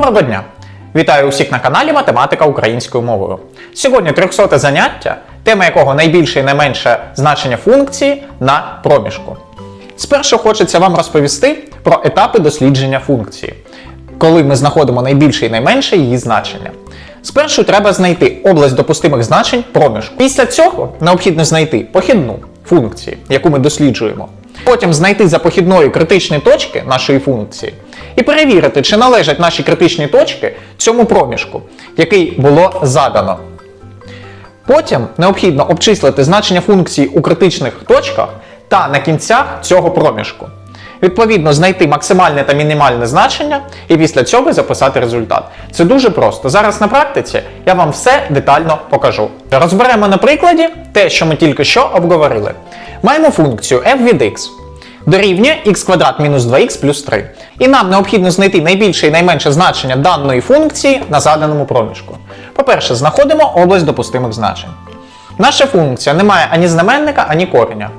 Доброго дня! Вітаю усіх на каналі Математика українською мовою. Сьогодні 300 заняття, тема якого найбільше і найменше значення функції на проміжку. Спершу хочеться вам розповісти про етапи дослідження функції, коли ми знаходимо найбільше і найменше її значення. Спершу треба знайти область допустимих значень проміжку. Після цього необхідно знайти похідну функції, яку ми досліджуємо. Потім знайти за похідною критичні точки нашої функції і перевірити, чи належать наші критичні точки цьому проміжку, який було задано. Потім необхідно обчислити значення функції у критичних точках та на кінцях цього проміжку. Відповідно, знайти максимальне та мінімальне значення і після цього записати результат. Це дуже просто. Зараз на практиці я вам все детально покажу. Розберемо на прикладі те, що ми тільки що обговорили. Маємо функцію f від x дорівнює x квадрат мінус 2х плюс 3. І нам необхідно знайти найбільше і найменше значення даної функції на заданому проміжку. По-перше, знаходимо область допустимих значень. Наша функція не має ані знаменника, ані кореня.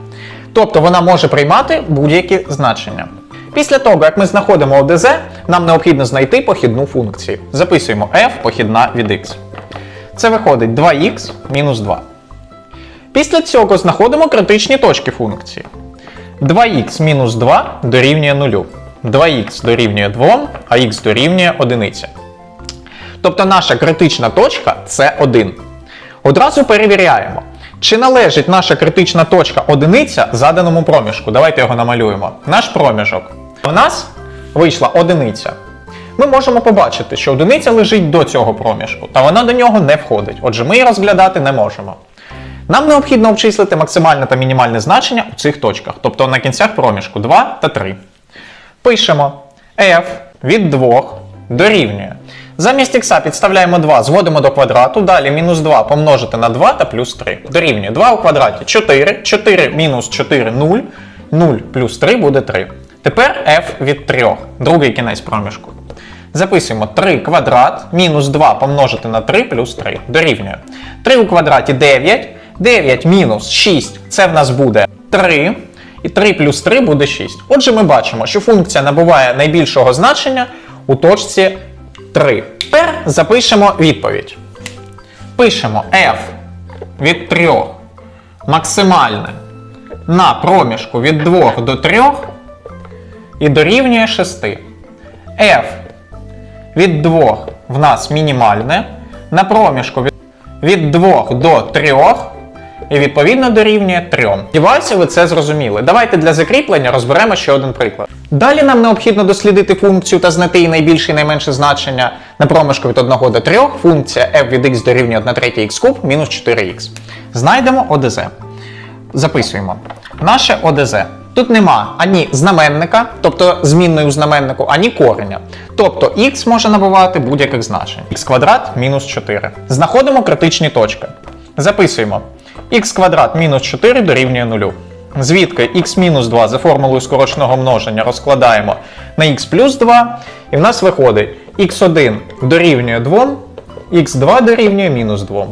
Тобто вона може приймати будь-які значення. Після того, як ми знаходимо ОДЗ, нам необхідно знайти похідну функцію. Записуємо f похідна від x. Це виходить 2х мінус 2. Після цього знаходимо критичні точки функції. 2х мінус 2 дорівнює 0. 2х дорівнює 2, а х дорівнює 1. Тобто наша критична точка це 1. Одразу перевіряємо, чи належить наша критична точка одиниця заданому проміжку. Давайте його намалюємо. Наш проміжок. У нас вийшла одиниця. Ми можемо побачити, що одиниця лежить до цього проміжку, та вона до нього не входить. Отже, ми її розглядати не можемо. Нам необхідно обчислити максимальне та мінімальне значення у цих точках, тобто на кінцях проміжку 2 та 3. Пишемо f від 2 дорівнює. Замість х підставляємо 2, зводимо до квадрату, далі мінус 2 помножити на 2 та плюс 3. Дорівнює 2 у квадраті 4, 4 мінус 4 0, 0 плюс 3 буде 3. Тепер f від 3, другий кінець проміжку. Записуємо 3 квадрат мінус 2 помножити на 3 плюс 3. Дорівнює. 3 у квадраті 9, 9 мінус 6 це в нас буде 3. І 3 плюс 3 буде 6. Отже, ми бачимо, що функція набуває найбільшого значення у точці 3. Тепер запишемо відповідь. Пишемо f від 3 максимальне на проміжку від 2 до 3 і дорівнює 6. f від 2 в нас мінімальне, на проміжку від, від 2 до 3 і відповідно дорівнює 3. Сподіваюся, ви це зрозуміли. Давайте для закріплення розберемо ще один приклад. Далі нам необхідно дослідити функцію та знайти її найбільше і найменше значення на проміжку від 1 до 3. Функція f від x дорівнює 1 третя х куб мінус 4х. Знайдемо ОДЗ. Записуємо. Наше ОДЗ. Тут нема ані знаменника, тобто змінної у знаменнику, ані кореня. Тобто х може набувати будь-яких значень. х квадрат мінус 4. Знаходимо критичні точки. Записуємо. х квадрат мінус 4 дорівнює 0. Звідки х мінус 2 за формулою скороченого множення розкладаємо на х плюс 2, і в нас виходить х1 дорівнює 2, х2 дорівнює мінус 2.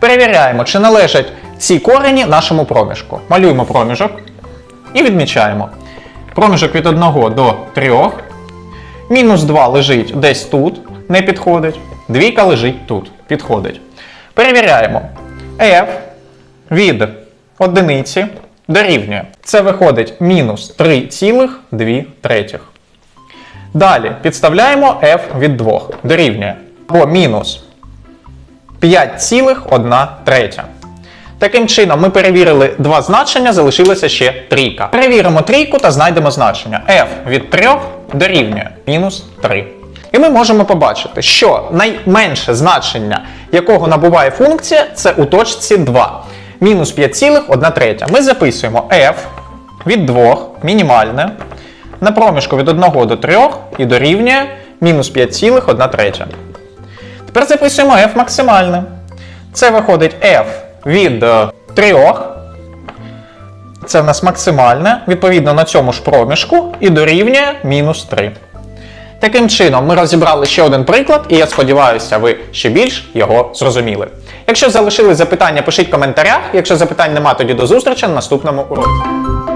Перевіряємо, чи належать ці корені нашому проміжку. Малюємо проміжок і відмічаємо. Проміжок від 1 до 3. Мінус 2 лежить десь тут, не підходить. Двійка лежить тут, підходить. Перевіряємо. F від одиниці дорівнює. Це виходить мінус 3,2 третіх. Далі підставляємо f від 2 дорівнює. Або мінус 5,1 третя. Таким чином, ми перевірили два значення, залишилося ще трійка. Перевіримо трійку та знайдемо значення. f від 3 дорівнює мінус 3. І ми можемо побачити, що найменше значення, якого набуває функція, це у точці 2. Мінус 5,1 третя. Ми записуємо f від 2 мінімальне на проміжку від 1 до 3 і дорівнює мінус 5,1 третя. Тепер записуємо f максимальне. Це виходить f від 3. Це в нас максимальне, відповідно на цьому ж проміжку, і дорівнює мінус 3. Таким чином, ми розібрали ще один приклад, і я сподіваюся, ви ще більш його зрозуміли. Якщо залишили запитання, пишіть в коментарях. Якщо запитань нема, тоді до зустрічі на наступному уроці.